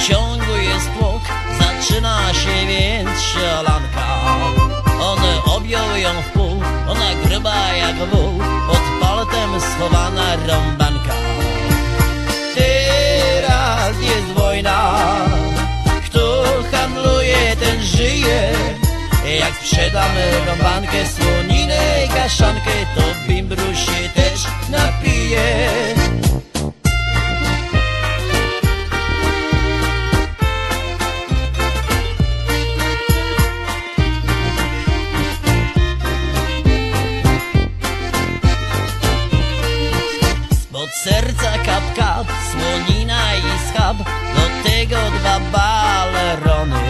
pociągu jest tłok, zaczyna się więc szalanka. On objął ją w pół, ona gruba jak wół, pod paltem schowana rąbanka. Teraz jest wojna, kto handluje, ten żyje. Jak sprzedamy rąbankę, słoninę i kaszankę, to bimbru się też napije. Serca kap kap, słonina i schab, do tego dwa balerony.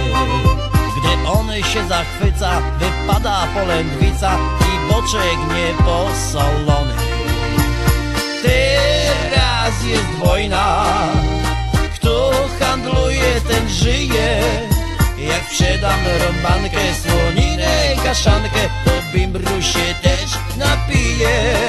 Gdy on się zachwyca, wypada polędwica i boczek nieposolony. Teraz jest wojna, kto handluje, ten żyje. Jak sprzedam rąbankę, słoninę kaszankę, to bimbru się też napije.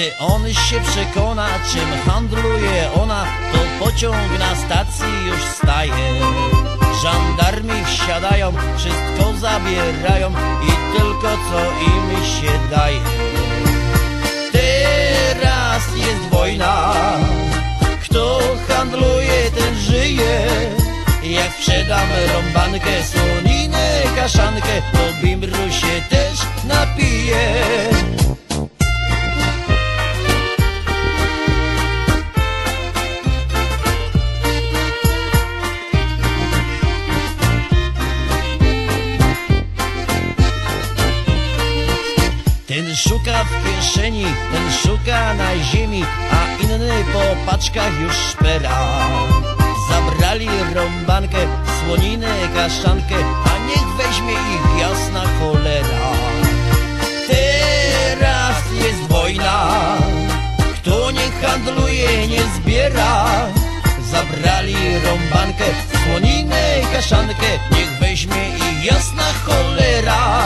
Gdy on się przekona, czym handluje ona, to pociąg na stacji już staje. Żandarmi wsiadają, wszystko zabierają i tylko co im się daje. Teraz jest wojna, kto handluje, ten żyje. Jak sprzedamy rąbankę, słoninę, kaszankę, to bimbru się też napije. w kieszeni, ten szuka na ziemi, a inny po paczkach już szpera. Zabrali rąbankę, słoninę, kaszankę, a niech weźmie ich jasna cholera. Teraz jest wojna, kto nie handluje, nie zbiera. Zabrali rąbankę, słoninę, kaszankę, niech weźmie ich jasna cholera.